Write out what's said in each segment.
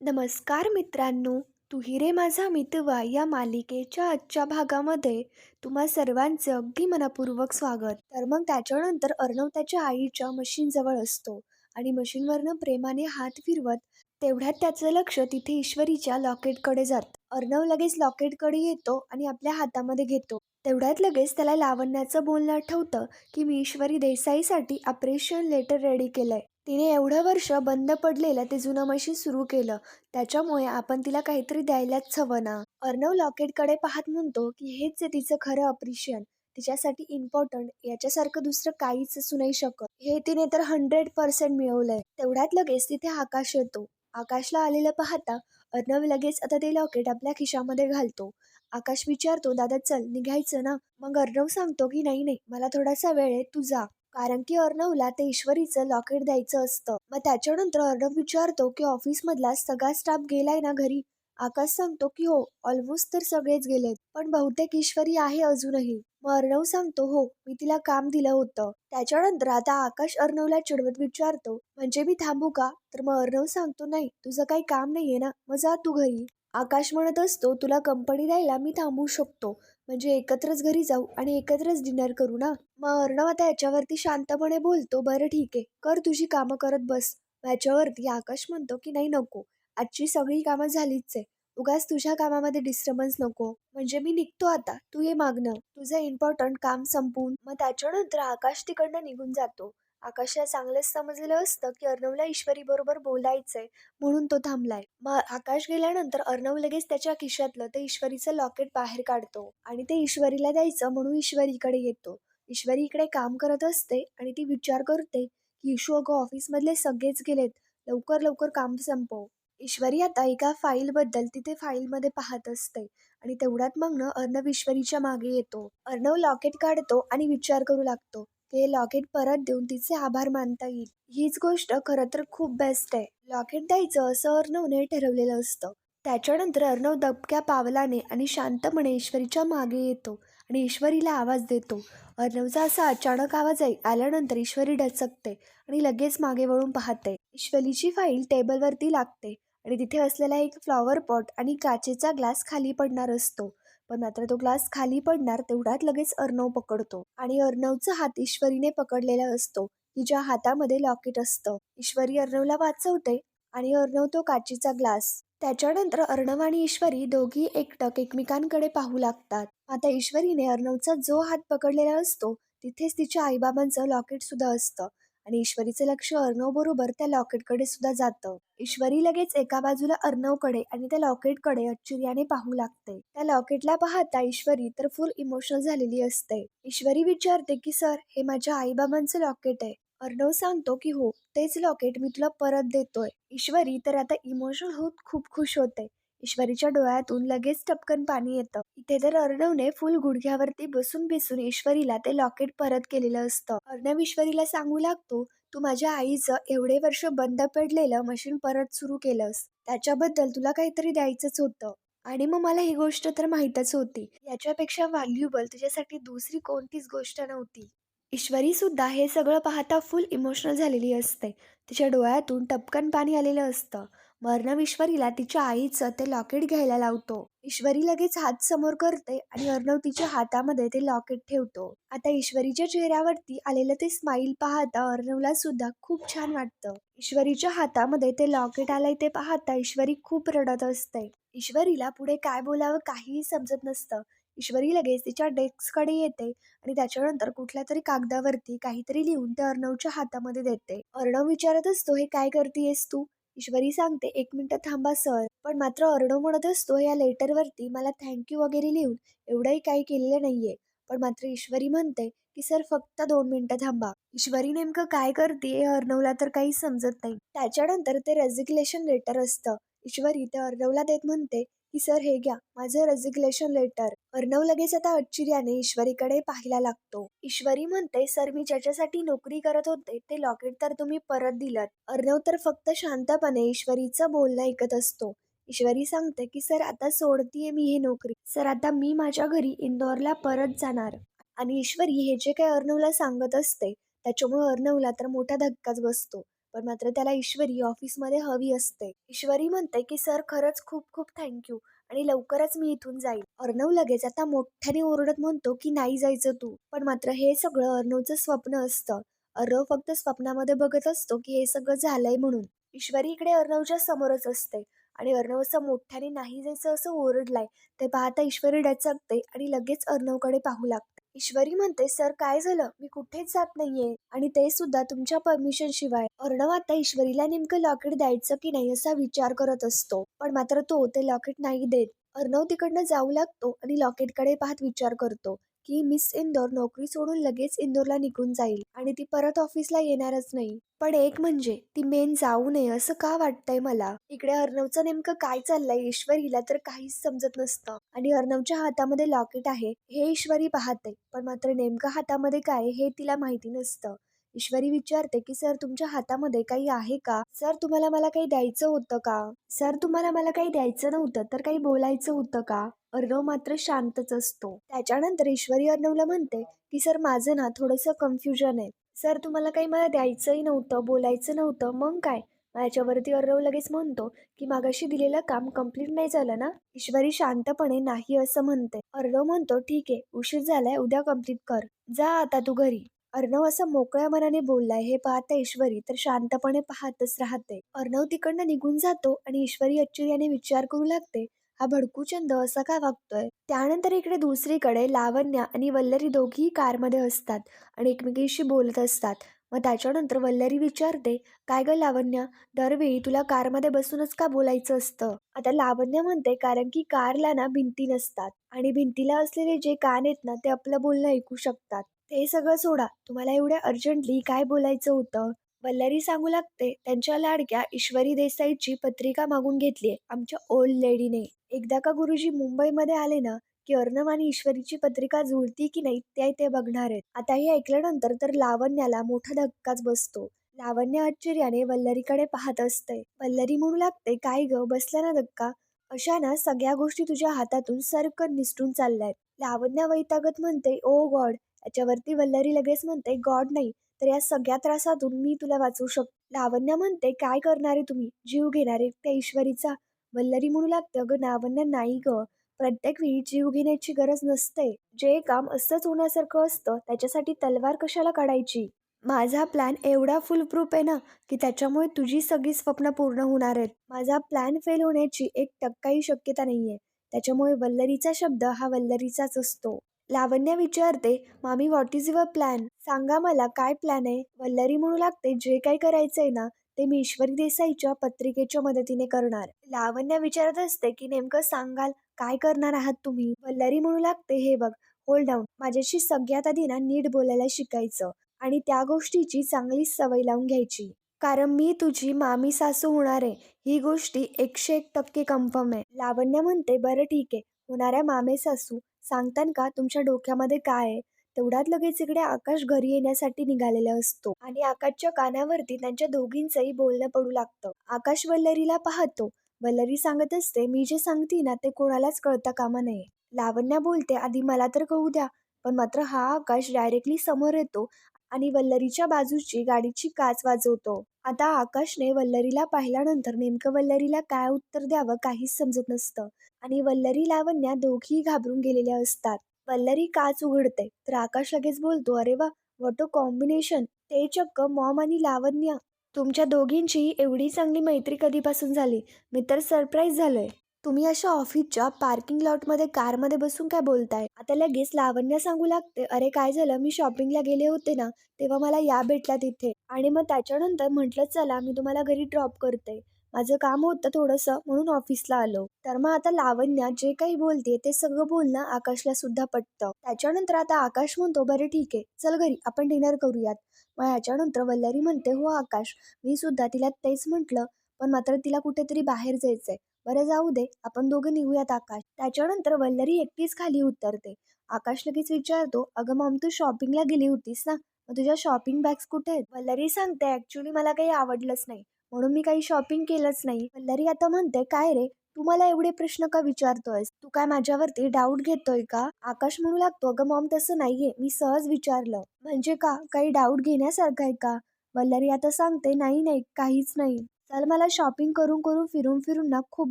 नमस्कार मित्रांनो तुहिरे रे माझा मितवा या मालिकेच्या आजच्या भागामध्ये तुम्हा सर्वांचं अगदी मनपूर्वक स्वागत. तर मग त्याच्यानंतर अर्णव त्याच्या आईच्या मशीनजवळ असतो आणि मशीनवरनं प्रेमाने हात फिरवत तेवढ्यात त्याचं लक्ष तिथे ईश्वरीच्या लॉकेटकडे जातं. अर्णव लगेच लॉकेटकडे येतो आणि आपल्या हातामध्ये घेतो. तेवढ्यात लगेच त्याला लावण्याचं बोलणं आठवतं की मी ईश्वरी देसाईसाठी ऑपरेशन लेटर रेडी केलंय. तिने एवढं वर्ष बंद पडलेलं ते जुनं मशीन सुरू केलं. त्याच्यामुळे आपण तिला काहीतरी द्यायलाच हवं ना? अर्णव लॉकेटकडे पाहत म्हणतो की हेच आहे तिचं खरं अप्रिशिएशन तिच्यासाठी इम्पॉर्टंट याच्यासारखं दुसरं काहीच असू नाही शकत. हे तिने तर हंड्रेड पर्सेंट मिळवलंय. तेवढ्यात लगेच तिथे आकाश येतो. आकाशला आलेलं पाहता अर्णव लगेच आता ते लॉकेट आपल्या खिशामध्ये घालतो. आकाश विचारतो दादा चल निघायचं ना? मग अर्णव सांगतो की नाही नाही मला थोडासा वेळ आहे तू जा. कारण की अर्णवला ते ईश्वरीचं लॉकेट द्यायचं असतं. मग त्याच्यानंतर अर्णव विचारतो की ऑफिस मधला सगळा स्टाफ गेलाय ना घरी? आकाश सांगतो की हो ऑलमोस्ट तर सगळेच गेलेत. पण बहुतेक ईश्वरी आहे अजूनही. मग अर्णव सांगतो हो मी तिला काम दिलं होतं. त्याच्यानंतर आता आकाश अर्णवला चिडवत विचारतो म्हणजे मी थांबू का? तर मग अर्णव सांगतो नाही तुझं काही काम नाहीये ना मग जा तू घरी. आकाश म्हणत असतो तुला कंपनी द्यायला मी थांबू शकतो. म्हणजे एकत्रच घरी जाऊ आणि एकत्रच डिनर करू ना? मग अर्णव आता याच्यावरती शांतपणे बोलतो बरं ठीक आहे. कर तुझी कामं करत बस. याच्यावरती आकाश म्हणतो की नाही नको. आजची सगळी कामं झालीच आहे. उगाच तुझ्या कामामध्ये डिस्टर्बन्स नको. म्हणजे मी निघतो आता. तू ये मागणं तुझं इम्पॉर्टंट काम संपून. मग त्याच्यानंतर आकाश तिकडनं निघून जातो. आकाशला चांगलंच समजलेलं असतं की अर्णवला ईश्वरी बरोबर बोलायचंय म्हणून तो थांबलाय. मग आकाश गेल्यानंतर अर्णव लगेच त्याच्या खिशातलं ते ईश्वरीचं लॉकेट बाहेर काढतो आणि ते ईश्वरीला द्यायचं म्हणून ईश्वरीकडे येतो. ईश्वरी इकडे काम करत असते आणि ती विचार करते की इशू अगं ऑफिसमधले सगळेच गेलेत. लवकर लवकर काम संपव. ईश्वरी आता एका फाईलबद्दल तिथे फाईलमध्ये पाहत असते आणि तेवढ्यात मग ना अर्णव ईश्वरीच्या मागे येतो. अर्णव लॉकेट काढतो आणि विचार करू लागतो. ते लॉकेट परत देऊन तिचे आभार मानता येईल. हीच गोष्ट खरं तर खूप बेस्ट आहे. लॉकेट द्यायचं असं अर्णवने ठरवलेलं असतं. त्याच्यानंतर अर्णव दबक्या पावलाने आणि शांतपणे ईश्वरीच्या मागे येतो आणि ईश्वरीला आवाज देतो. अर्णवचा असा अचानक आवाज आहे आल्यानंतर ईश्वरी डचकते आणि लगेच मागे वळून पाहते. ईश्वरीची फाईल टेबलवरती लागते आणि तिथे असलेला एक फ्लॉवर पॉट आणि काचेचा ग्लास खाली पडणार असतो. पण मात्र तो ग्लास खाली पडणार तेवढ्यात लगेच अर्णव पकडतो. आणि अर्णवचा हात ईश्वरीने पकडलेला असतो तिच्या हातामध्ये लॉकेट असतं. ईश्वरी अर्णवला वाचवते आणि अर्णव तो काचीचा ग्लास. त्याच्यानंतर अर्णव आणि ईश्वरी दोघी एकटक एकमेकांकडे पाहू लागतात. आता ईश्वरीने अर्णवचा जो हात पकडलेला असतो तिथेच तिच्या आईबाबांचं लॉकेट सुद्धा असतं. आणि ईश्वरीचं लक्ष अर्णव बरोबर त्या लॉकेटकडे सुद्धा जातं. ईश्वरी लगेच एका बाजूला अर्णवकडे आणि त्या लॉकेटकडे आश्चर्याने पाहू लागते. त्या लॉकेटला पाहता ईश्वरी तर फुल इमोशनल झालेली असते. ईश्वरी विचारते की सर हे माझ्या आईबाबांचं लॉकेट आहे. अर्णव सांगतो की हो तेच लॉकेट मी तुला परत देतोय. ईश्वरी तर आता इमोशनल होत खूप खुश होते. ईश्वरीच्या डोळ्यातून लगेच टपकन पाणी येतं. इथे तर अर्णवने फुल गुडघ्यावरती बसून बेसून ईश्वरीला ते लॉकेट परत केलेलं असतं. अर्णव ईश्वरीला सांगू लागतो तू माझ्या आईचं एवढे वर्ष बंद पडलेलं मशीन परत सुरू केलंस. त्याच्याबद्दल तुला काहीतरी द्यायचंच होतं. आणि मग मला ही गोष्ट तर माहीतच होती. याच्यापेक्षा व्हॅल्युबल तुझ्यासाठी दुसरी कोणतीच गोष्ट नव्हती. ईश्वरी सुद्धा हे सगळं पाहता फुल इमोशनल झालेली असते. तिच्या डोळ्यातून टपकन पाणी आलेलं असतं. अर्णव ईश्वरीला तिच्या आईचं ते लॉकेट घ्यायला लावतो. ईश्वरी लगेच हात समोर करते आणि अर्णव तिच्या हातामध्ये ते लॉकेट ठेवतो. आता ईश्वरीच्या चेहऱ्यावरती आलेलं ते स्माईल पाहता अर्णवला सुद्धा खूप छान वाटतं. ईश्वरीच्या हातामध्ये ते लॉकेट आलंय ते पाहता ईश्वरी खूप रडत असते. ईश्वरीला पुढे काय बोलावं काहीही समजत नसतं. ईश्वरी लगेच तिच्या डेस्ककडे येते आणि त्याच्यानंतर कुठल्या तरी कागदावरती काहीतरी लिहून ते अर्णवच्या हातामध्ये देते. अर्णव विचारत असतो हे काय करतेयस तू? ईश्वरी सांगते एक मिनटं थांबा सर पण मात्र अर्णव म्हणत असतो या लेटरवरती मला थँक्यू वगैरे लिहून एवढंही काही केलेलं नाहीये. पण मात्र ईश्वरी म्हणते की सर फक्त दोन मिनिटं थांबा. ईश्वरी नेमकं काय करते हे अर्णवला तर काही समजत नाही. त्याच्यानंतर ते रेझिग्नेशन लेटर असतं. ईश्वरी ते अर्णवला देत म्हणते की सर हे घ्या माझं रेझिग्नेशन लेटर अर्णव लगेच आता आश्चर्याने ईश्वरीकडे पाहायला लागतो. ईश्वरी म्हणते सर मी ज्याच्यासाठी नोकरी करत होते ते लॉकेट तर तुम्ही परत दिलं अर्णव तर फक्त शांतपणे ईश्वरीचं बोलणं ऐकत असतो. ईश्वरी सांगते की सर आता सोडतीये मी ही नोकरी. सर आता मी माझ्या घरी इंदोरला परत जाणार. आणि ईश्वरी हे जे काही अर्णवला सांगत असते त्याच्यामुळे अर्णवला तर मोठा धक्काच बसतो. पण मात्र त्याला ईश्वरी ऑफिसमध्ये हवी असते. ईश्वरी म्हणते की सर खरंच खूप खूप थँक्यू आणि लवकरच मी इथून जाईल. अर्णव लगेच आता मोठ्याने ओरडत म्हणतो की नाही जायचं तू. पण मात्र हे सगळं अर्णवचं स्वप्न असतं. अर्णव फक्त स्वप्नामध्ये बघत असतो की हे सगळं झालंय म्हणून. ईश्वरी इकडे अर्णवच्या समोरच असते आणि अर्णव असं मोठ्याने नाही जायचं असं ओरडलाय. ते पाहता ईश्वरी डचकते आणि लगेच अर्णवकडे पाहू लागते. ईश्वरी म्हणते सर काय झालं? मी कुठेच जात नाहीये. आणि ते सुद्धा तुमच्या परमिशन शिवाय. अर्णव आता ईश्वरीला नेमकं लॉकेट द्यायचं की नाही असा विचार करत असतो. पण मात्र तो ते लॉकेट नाही देत. अर्णव तिकडनं जाऊ लागतो आणि लॉकेटकडे पाहत विचार करतो. की मिस इंदोर नोकरी सोडून लगेच इंदोरला निघून जाईल आणि ती परत ऑफिसला येणारच नाही. पण एक म्हणजे ती मेन जाऊ नये असं का वाटतंय मला? इकडे अर्णवचं नेमकं काय चाललंय? ईश्वरीला तर काहीच समजत नसतं. आणि अर्णवच्या हातामध्ये लॉकेट आहे हे ईश्वरी पाहते पण मात्र नेमकं हातामध्ये काय हे तिला माहिती नसतं. ईश्वरी विचारते की सर तुमच्या हातामध्ये काही आहे का? सर तुम्हाला मला काही द्यायचं होतं का? सर तुम्हाला मला काही द्यायचं नव्हतं तर काही बोलायचं होतं का? अर्णव मात्र शांतच असतो. त्याच्यानंतर ईश्वरी अर्णवला म्हणते की सर माझं ना थोडंसं कन्फ्युजन आहे. सर तुम्हाला काही मला द्यायचंही नव्हतं बोलायचं नव्हतं. मग काय? माझ्यावरती अर्णव लगेच म्हणतो की मागाशी दिलेलं काम कंप्लीट नाही झालं ना? ईश्वरी शांतपणे नाही असं म्हणते. अर्णव म्हणतो ठीक आहे उशीर झालाय उद्या कंप्लीट कर. जा आता तू घरी. अर्णव असं मोकळ्या मनाने बोललाय हे पाहता ईश्वरी तर शांतपणे पाहतच राहते. अर्णव तिकडनं निघून जातो आणि ईश्वरी आश्चर्याने विचार करू लागते हा भडकूचंद असा का वागतोय? त्यानंतर इकडे दुसरीकडे लावण्या आणि वल्लरी दोघीही कारमध्ये असतात आणि एकमेकीशी बोलत असतात. मग त्याच्यानंतर वल्लरी विचारते काय ग लावण्या? दरवेळी तुला कारमध्ये बसूनच का बोलायचं असतं? आता लावण्य म्हणते कारण की कारला ना भिंती नसतात आणि भिंतीला असलेले जे कान आहेत ना ते आपलं बोलणं ऐकू शकतात. ते सगळं सोडा तुम्हाला एवढ्या अर्जंटली काय बोलायचं होतं? वल्लरी सांगू लागते त्यांच्या लाडक्या ईश्वरी देसाईची पत्रिका मागून घेतलीये आमच्या ओल्ड लेडीने. एकदा का गुरुजी मुंबईमध्ये आले ना की अर्णव आणि ईश्वरीची पत्रिका जुळती की नाही ते ते बघणार आहेत. आता हे ऐकल्यानंतर तर लावण्याला मोठा धक्काच बसतो. लावण्य आश्चर्याने वल्लरीकडे पाहत असते वल्लरी म्हणू लागते काय ग बसला ना धक्का. अशा ना सगळ्या गोष्टी तुझ्या हातातून सरकन निसटून चालल्यात. लावण्या वैतागत म्हणते ओ गॉड. याच्यावरती वल्लरी लगेच म्हणते गॉड नाही तर या सगळ्या त्रासातून मी तुला वाचवू शकतो लावण्या म्हणते काय करणारे तुम्ही? जीव घेणारे त्या ईश्वरीचा? वल्लरी म्हणू लागतं अगं लावण्य नाही ग. प्रत्येक वेळी जीव घेण्याची गरज नसते. जे काम असंच होण्यासारखं असतं त्याच्यासाठी तलवार कशाला काढायची? माझा प्लॅन एवढा फुल प्रूफ आहे ना की त्याच्यामुळे तुझी सगळी स्वप्न पूर्ण होणार आहेत. माझा प्लॅन फेल होण्याची एक टक्काही शक्यता नाहीये. त्याच्यामुळे वल्लरीचा शब्द हा वल्लरीचाच असतो. लावण्या विचारते मामी व्हॉट इज युअर प्लॅन सांगा मला काय प्लॅन आहे? वल्लरी म्हणू लागते जे काही करायचंय ना ते मी ईश्वरी देसाईच्या पत्रिकेच्या मदतीने करणार. लावण्या विचारत असते की नेमकं सांगाल काय करणार आहात तुम्ही? वल्लरी म्हणू लागते. हे बघ होल्ड डाऊन माझ्याशी सगळ्यात आधी ना नीट बोलायला शिकायचं आणि त्या गोष्टीची चांगली सवय लावून घ्यायची. कारण मी तुझी मामी सासू होणार आहे. ही गोष्टी एकशे एक टक्के कन्फर्म आहे. लावण्य म्हणते बरं ठीक आहे. होणाऱ्या मामे सासू सांगतान का तुमच्या डोक्यामध्ये काय आहे? तेवढ्यात लगेच इकडे आकाश घरी येण्यासाठी निघालेला असतो. आणि आकाशच्या कानावरती त्यांच्या दोघींचंही बोलणं पडू लागतं. आकाश वल्लरीला पाहतो. वल्लरी सांगत असते मी जे सांगते ना ते कोणालाच कळता कामा नये. लावण्या बोलते आधी मला तर कळू द्या. पण मात्र हा आकाश डायरेक्टली समोर येतो आणि वल्लरीच्या बाजूची गाडीची काच वाजवतो. आता आकाशने वल्लरीला पाहिल्यानंतर नेमकं वल्लरीला काय उत्तर द्यावं काहीच समजत नसतं. आणि वल्लरी लावण्या दोघी घाबरून गेलेल्या असतात. पल्लरी काच उघडते. तर आकाश लगेच बोलतो अरे वा वॉट अ कॉम्बिनेशन ते चक्क मॉम आणि लावण्या तुमच्या दोघींची एवढी चांगली मैत्री कधीपासून झाली? मी तर सरप्राईज झालोय. तुम्ही अशा ऑफिसच्या पार्किंग लॉटमध्ये कारमध्ये बसून काय बोलताय? आता लगेच लावण्या सांगू लागते अरे काय झालं? मी शॉपिंगला गेले होते ना तेव्हा मला या भेटला तिथे. आणि मग त्याच्यानंतर म्हटलं चला मी तुम्हाला घरी ड्रॉप करते. माझं काम होतं थोडंसं म्हणून ऑफिसला आलो. तर मग आता लावण्या जे काही बोलते ते सगळं बोलणं आकाशला सुद्धा पटतं. त्याच्यानंतर आता आकाश म्हणतो बरं ठीक आहे चल घरी आपण डिनर करूयात. मग ह्याच्यानंतर वल्लरी म्हणते हो आकाश मी सुद्धा तिला तेच म्हटलं पण मात्र तिला कुठेतरी बाहेर जायचंय. बरं जाऊ दे आपण दोघं निघूयात आकाश. त्याच्यानंतर वल्लरी एकटीच खाली उतरते. आकाश लगेच विचारतो अगं मॉम तू शॉपिंगला गेली होतीस ना? मग तुझ्या शॉपिंग बॅग्स कुठे आहेत? वल्लरी सांगते ऍक्च्युली मला काही आवडलंच नाही. म्हणून मी काही शॉपिंग केलंच नाही. वल्लरी आता म्हणते काय रे? तू मला एवढे प्रश्न का विचारतोयस? तू काय माझ्यावरती डाऊट घेतोय का? आकाश म्हणू लागतो अगं मॉम तसं नाहीये. मी सहज विचारलं. म्हणजे का? काही डाऊट घेण्यासारखं आहे का? वल्लरी आता सांगते नाही नाही काहीच नाही. चल मला शॉपिंग करून करून फिरून फिरून ना खूप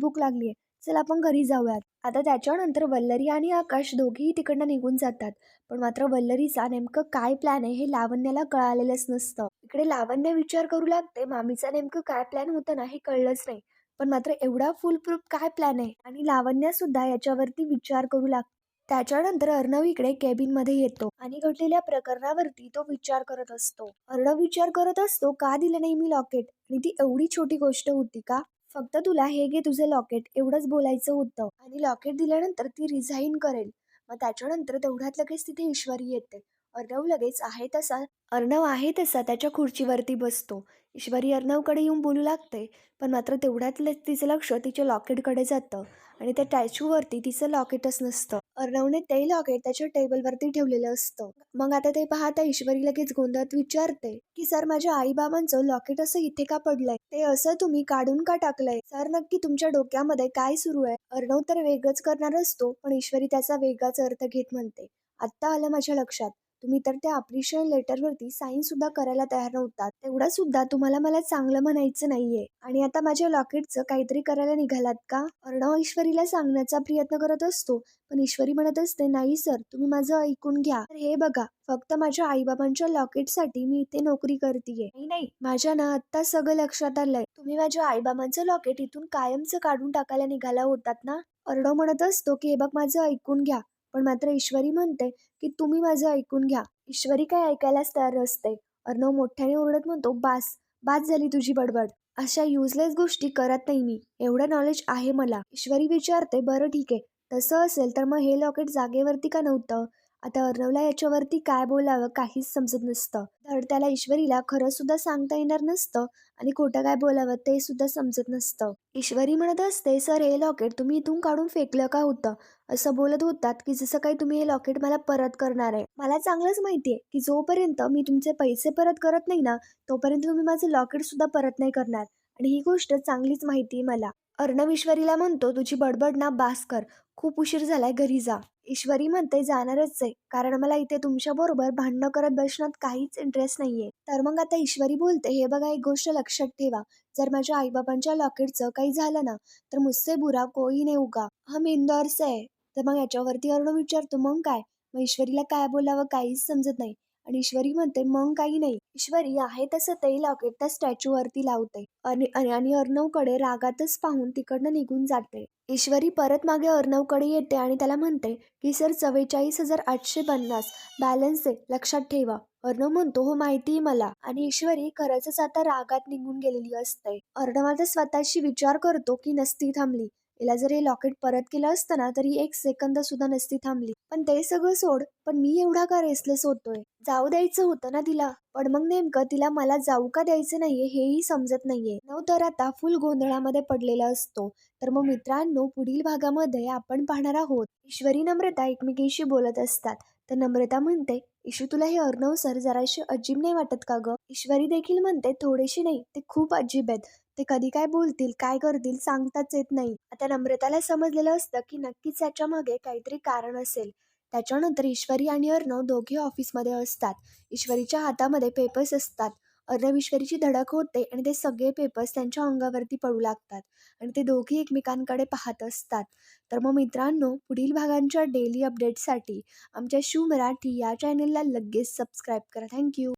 भूक लागली आहे चल आपण घरी जाऊयात. आता त्याच्यानंतर वल्लरी आणि आकाश दोघेही तिकडनं निघून जातात. पण मात्र वल्लरीचा नेमकं काय प्लॅन आहे हे लावण्याला कळालेलंच नसतं. इकडे लावण्य विचार करू लागते. मामीचा नेमकं काय प्लॅन होतं ना हे कळलंच नाही. पण मात्र एवढा फुल प्रूफ काय प्लॅन आहे? आणि लावण्य सुद्धा याच्यावरती विचार करू लागते त्याच्यानंतर अर्णव इकडे केबिनमध्ये येतो. आणि घडलेल्या प्रकरणावरती तो विचार करत असतो. अर्णव विचार करत असतो का दिलं नाही मी लॉकेट आणि ती एवढी छोटी गोष्ट होती का? फक्त तुला हे घे तुझं लॉकेट एवढंच बोलायचं होतं. आणि लॉकेट दिल्यानंतर ती रिझाईन करेल. मग त्याच्यानंतर तेवढ्यात लगेच तिथे ईश्वरी येते. अर्णव लगेच आहे तसा अर्णव आहे तसा त्याच्या खुर्चीवरती बसतो. ईश्वरी अर्णवकडे येऊन बोलू लागते पण मात्र तेवढ्यात तिचं लक्ष तिच्या लॉकेटकडे जातं आणि त्या स्टॅच्यूवरती तिचं लॉकेटच नसतं. अर्णवने ते लॉकेट त्याच्या टेबलवरती ठेवलेलं असतं. मग आता ते पाहता ईश्वरी लगेच गोंधळात विचारते की सर माझ्या आईबाबांचं लॉकेट असं इथे का पडलंय? ते असं तुम्ही काढून का टाकलंय? सर नक्की तुमच्या डोक्यामध्ये काय सुरू आहे? अर्णव तर वेगळंच करणार असतो पण ईश्वरी त्याचा वेगळाच अर्थ घेत म्हणते. आत्ता आलं माझ्या लक्षात. तुम्ही तर त्या अप्रिशिएशन लेटरवरती साईन सुद्धा करायला तयार नव्हतात. तेवढा सुद्धा तुम्हाला मला चांगलं म्हणायचं नाहीये. आणि आता माझ्या लॉकेटचं काहीतरी करायला निघालात का? अर्णव ईश्वरीला सांगण्याचा प्रयत्न करत असतो पण ईश्वरी म्हणत असते नाही सर तुम्ही माझं ऐकून घ्या. तर हे बघा फक्त माझ्या आईबाबांच्या लॉकेटसाठी मी इथे नोकरी करते नाही नाही माझ्या ना आत्ता सगळं लक्षात आलंय. तुम्ही माझ्या आईबाबांचं लॉकेट इथून कायमचं काढून टाकायला निघाला होतात ना? अर्णव म्हणत असतो की हे बघ माझं ऐकून घ्या. पण मात्र ईश्वरी म्हणते की तुम्ही माझं ऐकून घ्या. ईश्वरी काय ऐकायलाच तयार असते अर्णव मोठ्याने ओरडत म्हणतो बास बास झाली तुझी बडबड. अशा युजलेस गोष्टी करत नाही मी. एवढं नॉलेज आहे मला. ईश्वरी विचारते बरं ठीक आहे. तसं असेल तर मग हे लॉकेट जागेवरती का नव्हतं? आता अर्णवला याच्यावरती काय बोलावं काहीच समजत नसतं. तर त्याला ईश्वरीला खरं सुद्धा सांगता येणार नसतं आणि खोटं काय बोलावं ते सुद्धा समजत नसतं. ईश्वरी म्हणत असते सर हे लॉकेट तुम्ही इथून काढून फेकलं का होतं? असं बोलत होतात की जसं काही तुम्ही हे लॉकेट मला परत करणार आहे. मला चांगलंच माहिती आहे की जोपर्यंत मी तुमचे पैसे परत करत नाही ना तोपर्यंत तुम्ही माझं लॉकेट सुद्धा परत नाही करणार. आणि ही गोष्ट चांगलीच माहिती आहे मला. अर्णव ईश्वरीला म्हणतो तुझी बडबड ना बास कर. खूप उशीर झालाय घरी जा. ईश्वरी म्हणते जाणारच आहे. कारण मला इथे तुमच्या बरोबर भांडणं करत बसण्यात काहीच इंटरेस्ट नाहीये. तर मग आता ईश्वरी बोलते हे बघा एक गोष्ट लक्षात ठेवा. जर माझ्या आईबाबांच्या लॉकेटचं काही झालं ना तर मुझसे बुरा कोई नाही उगा हम इंदोरचं आहे. तर मग याच्यावरती अरुण विचारतो मग काय? मग ईश्वरीला काय बोलावं? काहीच समजत नाही. आणि ईश्वरी म्हणते मग काही नाही. ईश्वरी आहे तसं ते लॉकेट त्या स्टॅच्यूवरती लावते. आणि आणि अर्णवकडे रागातच पाहून तिकडनं निघून जाते. ईश्वरी परत मागे अर्णवकडे येते आणि त्याला म्हणते की सर चव्वेचाळीस हजार आठशे पन्नास. बॅलन्स आहे. लक्षात ठेवा अर्णव म्हणतो हो माहितीये मला आणि ईश्वरी खरंच आता रागात निघून गेलेली असते. अर्णव आता स्वतःशी विचार करतो की नसती थांबली. तिला जर हे लॉकेट परत केलं असतं ना तरी एक सेकंद सुद्धा नसती थांबली. पण ते सगळं सोड पण मी एवढा का रेसलेस होतोय? जाऊ द्यायचं होतं ना तिला. पण मग नेमकं तिला मला जाऊ का द्यायचं नाहीये हेही समजत नाहीये. नव तर आता फुल गोंधळामध्ये पडलेला असतो. तर मग मित्रांनो पुढील भागामध्ये आपण पाहणार आहोत. ईश्वरी नम्रता एकमेकीशी बोलत असतात. तर नम्रता म्हणते इशू तुला हे अर्णव सर जराशी अजीब नाही वाटत का ग? ईश्वरी देखील म्हणते थोडेशी नाही ते खूप अजीब आहेत. ते कधी काय बोलतील काय करतील सांगताच येत नाही. आता नम्रताला समजलेलं असतं की नक्कीच त्याच्यामागे काहीतरी कारण असेल. त्याच्यानंतर ईश्वरी आणि अर्णव दोघे ऑफिसमध्ये असतात. ईश्वरीच्या हातामध्ये पेपर्स असतात. अर्णव ईश्वरीची धडक होते आणि ते सगळे पेपर्स त्यांच्या अंगावरती पडू लागतात आणि ते दोघे एकमेकांकडे पाहत असतात. तर मग मित्रांनो पुढील भागांच्या डेली अपडेटसाठी आमच्या शू मराठी या चॅनलला लगेच सबस्क्राईब करा. थँक्यू